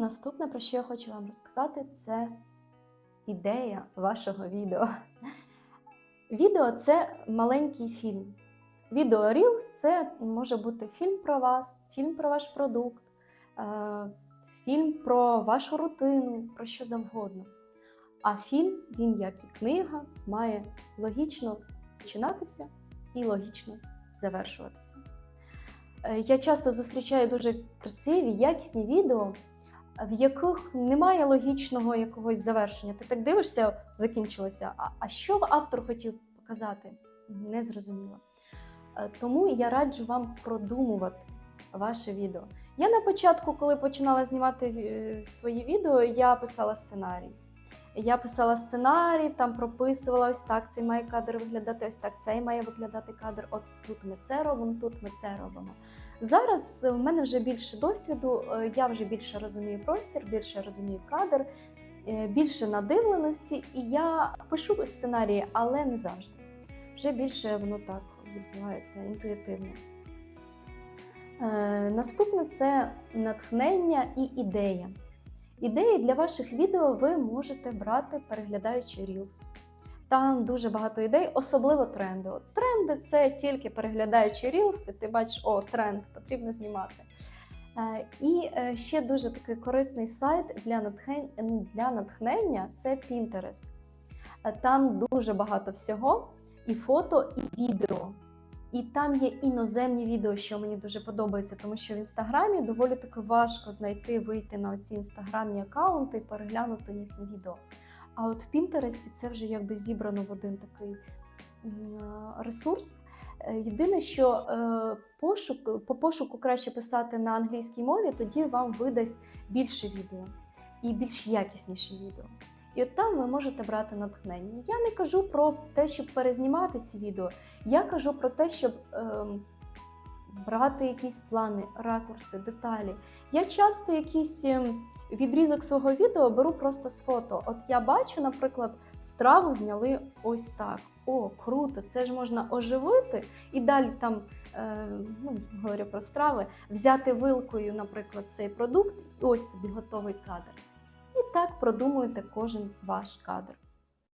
Наступне, про що я хочу вам розказати, це ідея вашого відео. Відео це маленький фільм. Відео Reels – це може бути фільм про вас, фільм про ваш продукт, е, фільм про вашу рутину, про що завгодно. А фільм, він, як і книга, має логічно починатися і логічно завершуватися. Е, Я часто зустрічаю дуже красиві, якісні відео, в яких немає логічного якогось завершення. Ти так дивишся, закінчилося. А, а що автор хотів показати? Не зрозуміло. Е, Тому я раджу вам продумувати ваше відео. Я на початку, коли починала знімати е, свої відео, я писала сценарій. Я писала сценарій, там прописувала ось так цей має кадр виглядати, ось так цей має виглядати кадр. От тут ми це робимо, тут ми це робимо. Зараз в мене вже більше досвіду, е, я вже більше розумію простір, більше розумію кадр, е, більше надивленості, і я пишу сценарії, але не завжди. Вже більше воно так відбувається інтуїтивно. Е, Наступне це натхнення і ідея. Ідеї для ваших відео ви можете брати, переглядаючи Reels. Там дуже багато ідей, особливо тренди. От тренди це тільки переглядаючи Reels, і ти бачиш, о, тренд, потрібно знімати. Е, І е, ще дуже такий корисний сайт для натхнення, це Pinterest. Е, Там дуже багато всього, і фото, і відео. І там є іноземні відео, що мені дуже подобається, тому що в інстаграмі доволі таки важко знайти, вийти на оці інстаграмні аккаунти і переглянути їхні відео. А от в Пінтересті це вже якби зібрано в один такий е, ресурс. Е, Єдине, що е, пошук, по пошуку краще писати на англійській мові, тоді вам видасть більше відео і більш якісніші відео. І от там ви можете брати натхнення. Я не кажу про те, щоб перезнімати ці відео. Я кажу про те, щоб ем, брати якісь плани, ракурси, деталі. Я часто якийсь ем, відрізок свого відео беру просто з фото. От я бачу, наприклад, страву зняли ось так. О, круто! Це ж можна оживити і далі там, е, ну, говорю про страви, взяти вилкою, наприклад, цей продукт, і ось тобі готовий кадр. Так продумуєте кожен ваш кадр.